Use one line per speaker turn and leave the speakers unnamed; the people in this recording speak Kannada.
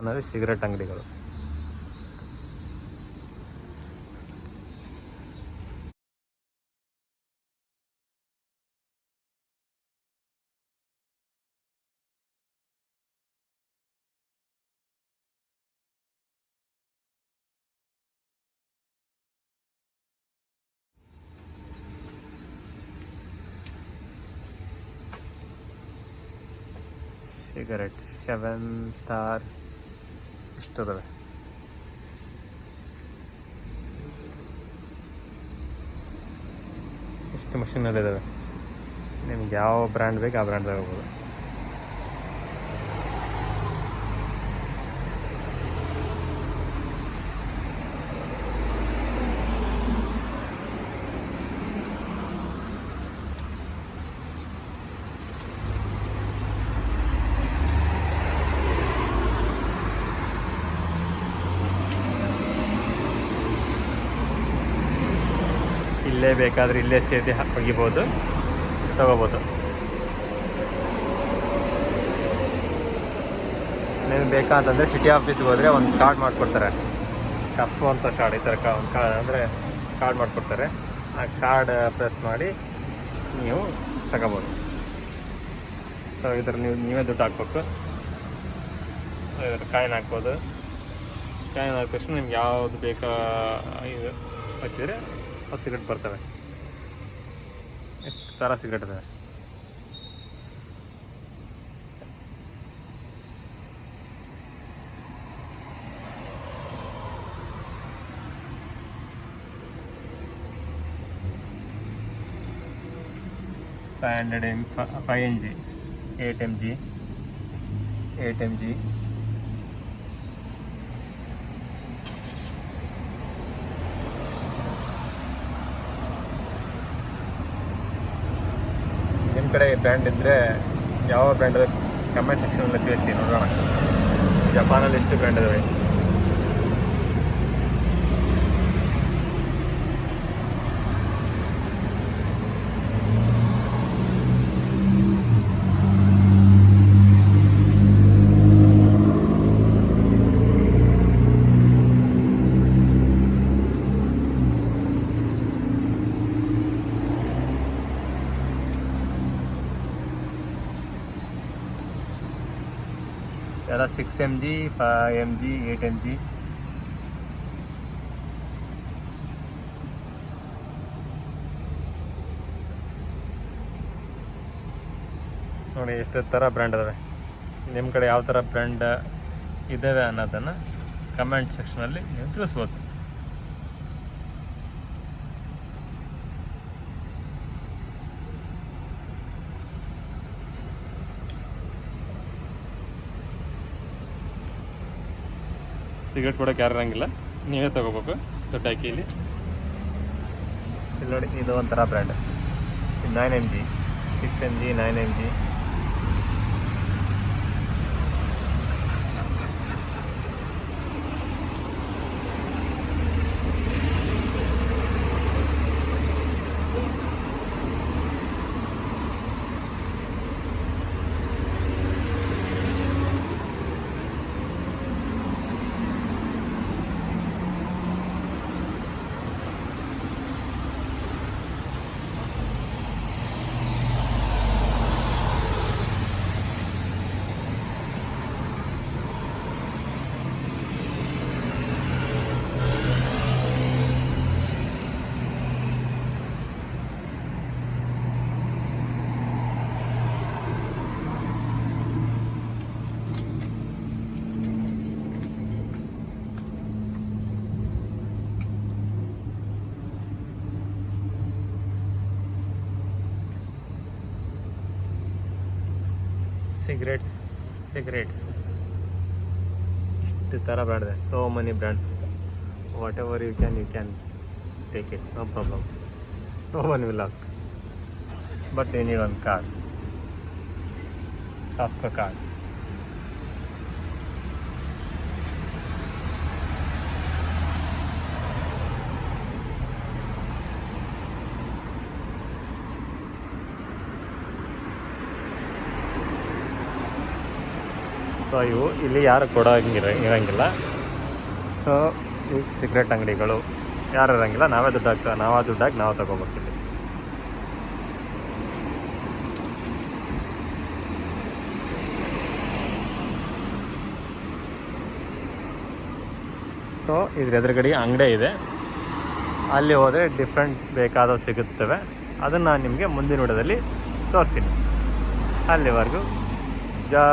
ಅಂದರೆ ಸಿಗರೆಟ್ ಅಂಗಡಿಗಳು. Cigarette seven star. ಇಷ್ಟದವೆ ಇಷ್ಟು ಮಷಿನಲ್ಲಿದ್ದಾವೆ ನಿಮ್ಗೆ ಯಾವ ಬ್ರ್ಯಾಂಡ್ ಬೇಕು ಆ ಬ್ರ್ಯಾಂಡ್ ತಗೋಬೋದು. ಇಲ್ಲೇ ಬೇಕಾದ್ರೆ ಇಲ್ಲೇ ಸೇರಿ ಒಗಿಬೋದು, ತಗೋಬೋದು. ನೀವು ಬೇಕಂತಂದರೆ ಸಿಟಿ ಆಫೀಸ್ಗೆ ಹೋದರೆ ಒಂದು ಕಾರ್ಡ್ ಮಾಡಿಕೊಡ್ತಾರೆ. ಕಸ್ಬು ಅಂತ ಕಾರ್ಡ್ ಈ ಥರ ಕಾ ಒಂದು ಕಾರ್ಡ್ ಅಂದರೆ ಕಾರ್ಡ್ ಮಾಡಿಕೊಡ್ತಾರೆ. ಆ ಕಾರ್ಡ್ ಪ್ರೆಸ್ ಮಾಡಿ ನೀವು ತಗೋಬೋದು. ಸೊ ಇದ್ರ ನೀವು, ನೀವೇ ದುಡ್ಡು ಹಾಕ್ಬೇಕು. ಇದರ ಕಾಯಿನ್ ಹಾಕ್ಬೋದು. ಕಾಯಿನ್ ಹಾಕಿದ ತಕ್ಷಣ ನಿಮ್ಗೆ ಯಾವುದು ಬೇಕಾ, ಇದು ಹಚ್ಚಿದ್ರೆ ಆ ಸಿಗರೆಟ್ ಬರ್ತವೆ ಎಷ್ಟು ಥರ ಸಿಗರೆಟ್ ಇದಾವೆ five hundred M five M G eight M G eight M G ಕಡೆ ಬ್ರ್ಯಾಂಡ್ ಇದ್ದರೆ ಯಾವ ಬ್ರ್ಯಾಂಡ್ ಕಮೆಂಟ್ ಸೆಕ್ಷನಲ್ಲಿ ತಿಳಿಸಿ ನೋಡೋಣ. ಜಪಾನಲ್ಲಿ ಎಷ್ಟು ಬ್ರ್ಯಾಂಡ್ ಇದಾವೆ? ಎಲ್ಲ six M G five M G eight M G ನೋಡಿ ಎಷ್ಟು ಥರ ಬ್ರ್ಯಾಂಡ್ ಅದಾವೆ ನಿಮ್ಮ ಕಡೆ ಯಾವ ಥರ ಬ್ರ್ಯಾಂಡ್ ಇದ್ದಾವೆ ಅನ್ನೋದನ್ನು ಕಮೆಂಟ್ ಸೆಕ್ಷನಲ್ಲಿ ನೀವು ತಿಳಿಸ್ಬೋದು. ಸಿಗರೇಟ್ ಕೊಡೋಕೆ ಯಾರು ಇರಂಗಿಲ್ಲ. ನೀವೇ ತಗೋಬೇಕು, ದೊಡ್ಡ ಅಕ್ಕಿಯಲ್ಲಿ. ಇಲ್ಲಿ ನೋಡಿ, ಇದು ಒಂಥರ brand nine M G six M G nine M G cigarettes cigarettes. ಇಷ್ಟು ಥರ brand so many brands what ever you can you can take it no problem no one will ask but any one card ಟಾಸ್ಕೋ card so ಇವು ಇಲ್ಲಿ ಯಾರು ಕೊಡೋಂಗಿರ ಇರೋಂಗಿಲ್ಲ. ಸೊ ಈ ಸಿಗ್ರೆಟ್ ಅಂಗಡಿಗಳು ಯಾರು ಇರಂಗಿಲ್ಲ. ನಾವೇ ದುಡ್ಡಾಗ ನಾವೇ ದುಡ್ಡಾಗಿ ನಾವು ತೊಗೊಬೇಕಿಲ್ಲ ಸೊ ಇದ್ರ ಎದುರುಗಡೆ ಅಂಗಡಿ ಇದೆ. ಅಲ್ಲಿ ಹೋದರೆ ಡಿಫ್ರೆಂಟ್ ಬೇಕಾದ ಸಿಗುತ್ತವೆ. ಅದನ್ನು ನಾನು ನಿಮಗೆ ಮುಂದಿನ ವಿಡಿಯೋದಲ್ಲಿ ತೋರಿಸ್ತೀನಿ. ಅಲ್ಲಿವರೆಗೂ ಜಾ